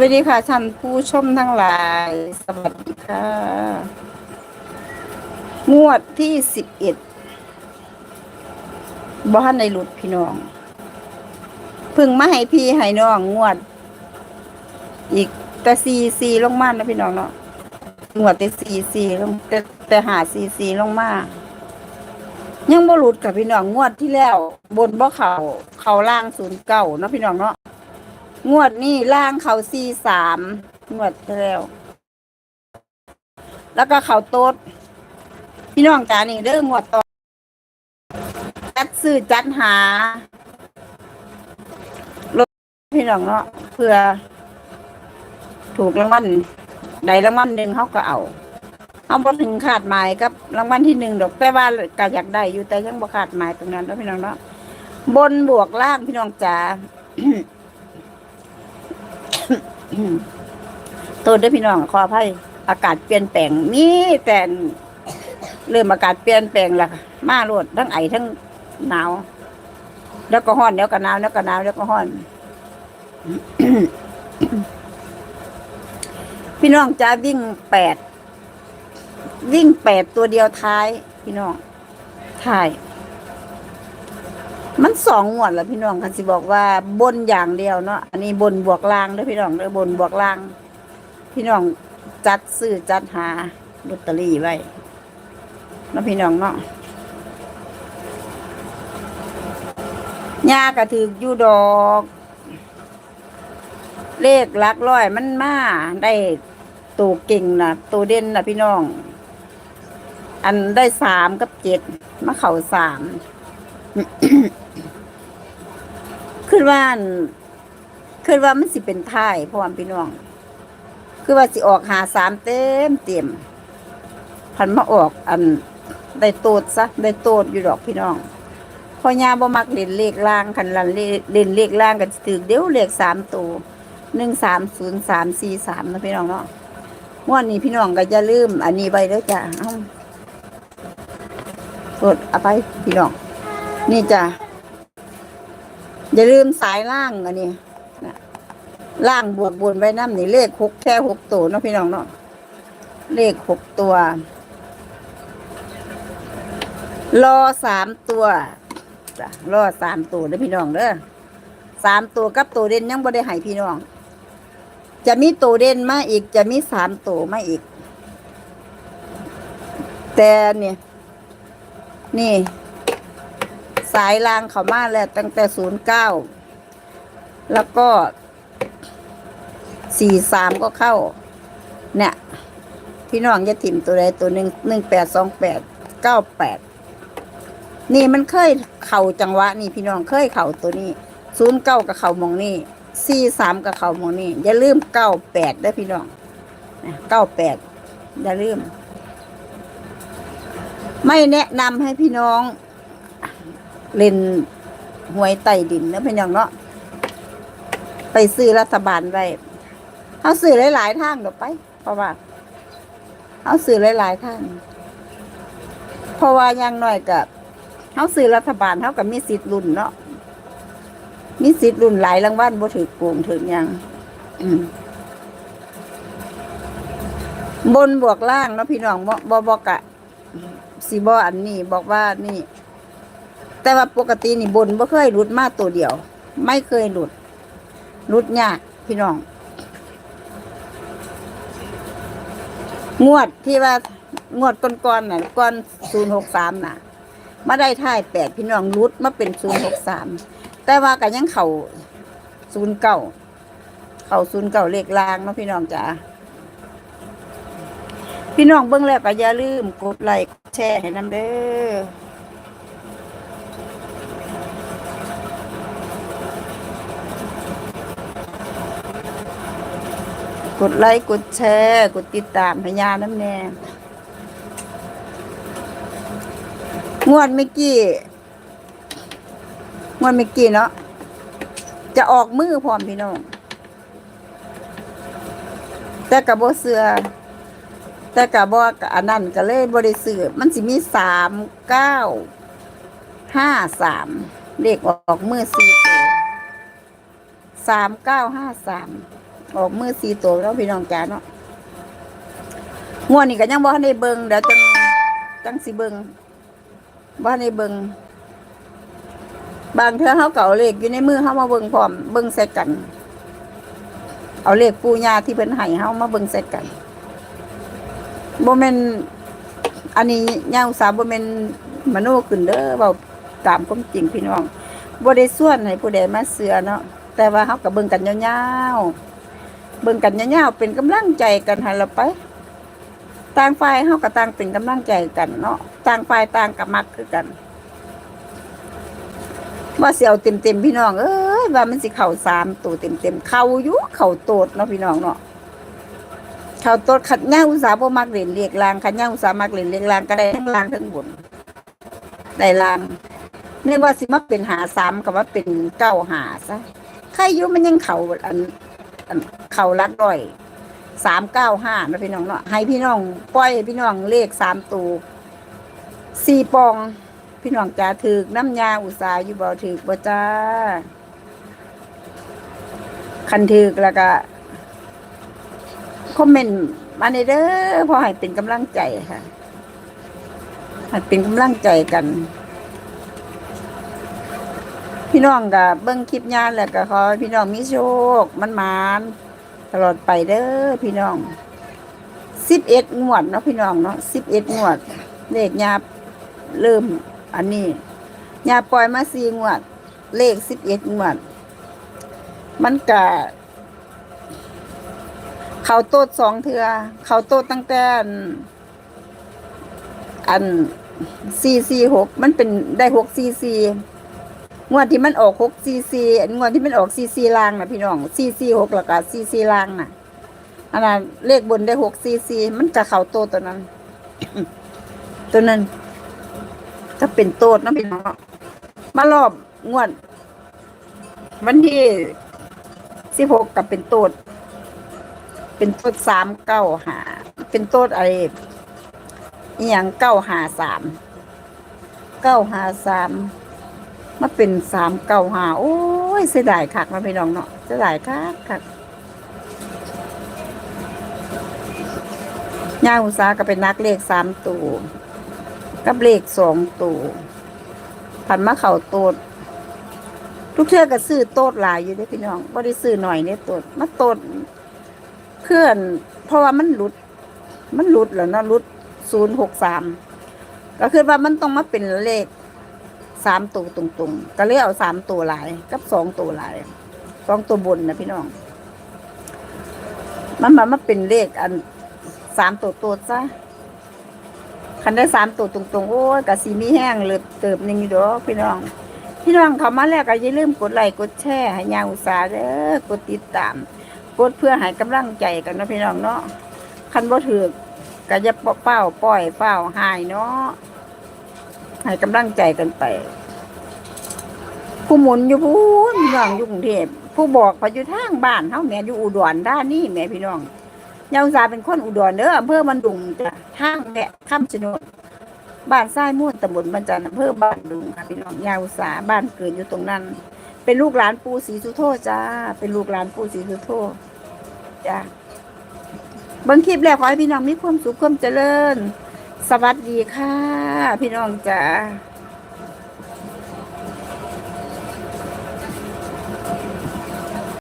วัสดีค่ะท่านผู้ชมทั้งหลาย สวัสดีค่ะ งวดที่สิบเอ็ดบ้านในหลุดพี่น้อง พึ่งมาให้พี่ให้น้องงวด อีกแต่ซีซีลงมานะพี่น้องเนาะงวดแต่ซีซีลงแต่แต่หาซีซีลงมายังบ่หลุดกับพี่น้องงวดที่แล้ว บนบ่เขาเขาล่างศูนย์เก้าเนาะพี่น้องเนาะ งวดนี้ล่างเขาซีสามงวดแล้ว แล้วก็เขาโต๊ดพี่น้องจานี่เด้องวดต่อจัดซื้อจัดหารถพี่น้องเนาะเพื่อ ถูกรางวัลใดรางวัลหนึ่งเขาก็เอาเอาบ่ถึงขาดหมายกับรางวัลที่หนึ่งดอกแต่ว่าก็อยากได้อยู่แต่ยังบ่ขาดหมายตรงนั้นแล้วพี่น้องเนาะบนบวกล่างพี่น้องจ๋า ตัวเด้อพี่น้องขออภัยอากาศเปลี่ยนแปลงมีแต่เริ่มอากาศเปลี่ยนแปลงและค่ะมาโลดทั้งไอทั้งหนาว แล้วก็ห้อนแล้วก็หนาวแล้วก็หนาวแล้วก็ห้อนพี่น้องจะวิ่งแปดวิ่งแปดตัวเดียวท้าย พี่น้องท้าย มันสองงวดแล้วพี่น้องคันสิบอกว่าบนอย่างเดียวเนาะอันนี้บนบวกล่างด้อพี่น้องเด้อบนบวกล่าง พี่น้องจัดซื้อจัดหาลอตเตอรี่ไว้เนาะพี่น้องเนาะยากระถืออยู่ดอก เลขหลักร้อยมันมาได้ตัวเก่งนะตัวเด่นนะพี่น้อง อันได้สามกับเจ็ดมาเข่าสาม คือว่าอั่นคือว่ามันสิเป็นท่ายเพราะว่าพี่น้อง คือว่าสิออกหาสามเต็มเต็มพันมาออก อันได้โตดซะได้โตดอยู่ดอกพี่น้องพอยาบ่มักเล่นเลขล่างคันลันเล่นเล่นเลขล่างกันถือเดี๋ยวเลขสามตัวหนึ่งสามศูนย์สามสี่สามนะพี่น้องเนาะงวดนี้พี่น้องก็จะลืม อันนี้ไว้แล้วจ้ะเอ้ากดเอาไปพี่น้อง นี่จ้ะอย่าลืมสายล่างอันนี้ล่างบวกบนไว้น้ำนี่เลขหกแค่หกตัวเนาะพี่น้องเนาะเลขหกตัว รอสามตัวจ้ะรอสามตัวเด้อพี่น้องเด้อสามตัวกับตัวเด่นยังบ่ได้ให้พี่น้อง จะมีตัวเด่นมาอีก จะมีสามตัวมาอีก แต่เนี่ยนี่ สายรางเขามาแล้วตั้งแต่ศูนย์เก้าแล้วก็สี่สามก็เข้า เนี่ย พี่น้องจะถิ่มตัวใดตัวหนึ่งหนึ่งแปดสองแปดเก้าแปดนี่มันเคยเข่าจังหวะ นี่พี่น้องเคยเข่าตัวนี้ศูนย์เก้ากับเข่ามองนี่สี่สามกับเข่ามองนี่อย่าลืมเก้าแปดได้พี่น้องเก้าแปดอย่าลืม ไม่แนะนำให้พี่น้อง เล่นหวยใต้ดินนะพี่น้องเนาะไปซื้อรัฐบาลไว้เขาซื้อหลายๆทางเดี๋ยวไปเพราะว่าเขาซื้อหลายๆทางเพราะว่าย่างน้อยกับเขาซื้อรัฐบาลเขากับมีสิทธิ์รุ่นเนาะมีสิทธิ์รุ่นหลายรางวัลบ่ถือโกงถึงยังบนบวกล่างเนาะพี่น้องบ่บ่บอกกะสีบออันนี้บอกว่านี่ แต่ว่าปกตินี่บนบ่เคยหลุดมาตัวเดียว ไม่เคยหลุดหลุดยากพี่น้อง งวดที่ว่างวดก่อนๆน่ะก่อนศูนย์หกสามน่ะมาได้ท่ายแปดพี่น้องหลุดมาเป็นศูนย์หกสามแต่ว่ากันยังเข่าศูนย์เก้าเข่าศูนย์เก้าเลขลางเนาะพี่น้องจ๋าพี่น้องเบิ่งแล้วก็อย่าลืมกดไลค์แชร์ให้น้ำเด้อ กดไลค์กดแชร์ กดติดตามพยาน้ำแน่งวดเมื่อกี้งวดเมื่อกี้เนาะจะออกมือพร้อมพี่น้อง แต่กับโบเสือแต่กับบ่อันนั้นก็เลยบริสือมันสิมีสามเก้าห้าสามเลขออกมือสี่ตัวสามเก้าห้าสาม ออกมือสีตัวแล้วพี่น้องจ๋าเนาะงวดนี้ก็ยังบ่ทันได้เบิ่งเดี๋ยวจังจังสิเบิ่งบ่ทันได้เบิ่งบางเทื่อเฮาก็เอาเลขอยู่ในมือเฮามาเบิ่งพร้อมเบิ่งใส่กัน เอาเลขปู่ย่าที่เพิ่นให้เฮามาเบิ่งใส่กันบ่แม่นอันนี้ย่าอุตสาห์บ่แม่นมโนขึ้นเด้อเว้าตามความจริงพี่น้องบ่ได้ส่วนให้ผู้ใดมาเสือเนาะแต่ว่าเฮาก็เบิ่งกันยาวๆ เบิ่งกันยาวๆเป็นกำลังใจกันให้เราไป ต่างฝ่ายเฮาก็ต่างเป็นกำลังใจกันเนาะต่างฝ่ายต่างก็มักคือกันว่าเสิเอาเต็มๆพี่น้องเอ้ยว่ามันสิเข้าสามตัวเต็มๆเข้าอยู่เข้าโตดเนาะพี่น้องเนาะเข้าโตดขัดย่าอุตสาห์บ่มักเล่นเรียกลางขัดย่าอุตสาห์มักเล่นเรียกลางก็ได้ทั้งลางทั้งบนได้ลางนี่ว่าสิมาเป็นหาสามกับว่าเป็นเก้าหาซะใครอยู่มันยังเข้าอันอัน เข้าลักร้อยสามเก้าห้านะพี่น้องเนาะให้พี่น้องปล่อยพี่น้องเลขสามตัวสี่ปอง พี่น้องจ๋าถือกน้ำยาอุตสาห์อยู่บ่ถือกบ่จ้าคันถือกแล้วก็คอมเมนต์มาในเด้อพอให้เป็นกำลังใจค่ะให้เป็นกำลังใจกัน พี่น้องก็เบิ่งคลิปงานแล้วก็ขอพี่น้องมีโชคมันมาน ตลอดไปเด้อพี่น้องสิบเอ็ดงวดเนาะพี่น้องเนาะสิบเอ็ดงวดเลขยาเริ่มอันนี้ยาปล่อยมาสี่งวด เลขสิบเอ็ดงวด มันกะเขาโตดสองเทือเขาโตดตั้งแต่อันอันสี่สี่หกมันเป็นได้หกสี่สี่ งวดที่มันออกหกสี่สี่งวดที่มันออกสี่สี่ลางนะพี่น้องสี่สี่หกแล้วก็สี่สี่ลางน่ะอันนั้นเลขบนได้หกสี่สี่มันจะเขาโตตัวนั้น ตัวนั้นก็เป็นโตดนะพี่น้องมารอบงวด วันที่สิบหกกับเป็นโตด เป็นโตดสามเก้าหาเป็นโตดอะไรอย่างเก้าหาสามเก้าหาสาม มาเป็นสามเก้าหาโอ้ยเสียดายคักมาพี่น้องเนาะเสียดายคักคักย่าอุตสาก็เป็นนักเลขสามตัวกับเลขสองตัวผันมาเข่าโตด ทุกเทื่อก็ซื้อโตดหลายอยู่เด้พี่น้องบ่ได้ซื้อหน่อยเนี่ยโตดมาโตดเพื่อน เพราะว่ามันหลุด มันหลุดแล้วเนาะหลุดศูนย์หกสามก็คือว่ามันต้องมาเป็นเลข สามตัวตรงๆ ก็เลยเอาสามตัวหลายกับสองตัวหลายสองตัวบนนะพี่น้อง มันมามาเป็นเลขอันสามตัวตัวซะคันได้สามตัวตรงๆ โอ้ยกะสีมีแห้งเลยเติบหนึ่งอยู่ดอกพี่น้องพี่น้องเขามาแล้วก็อย่าลืมกดไลค์กดแชร์ให้ยาอุตสาห์เด้อกดติดตาม กดเพื่อให้กำลังใจกันนะพี่น้องเนาะคันบ่ถือกก็อย่าเป้าปล่อยเป้าหายเนาะ ให้กำลังใจกันไป ผู้หมุนอยู่พูนพี่น้องยู่กรุงเทพผู้บอกพออยู่ทางบ้านเฮาแม่อยู่อุดรด้านนี้แม่พี่น้องยาอุตสาเป็นคนอุดรเด้ออำเภอมันดุงจ้ะทางแม่คำชะโนดบ้านทรายม่วนตำบลบรรจันทร์อำเภอบ้านดุงค่ะพี่น้องยาอุตสาบ้านเกิดอยู่ตรงนั้น เป็นลูกหลานปู่ศรีสุโธจ้าเป็นลูกหลานปู่ศรีสุโธจ้าบิ่งคลิปแล้วขอให้พี่น้องมีความสุขความเจริญ สวัสดีค่ะ พี่น้องจ้า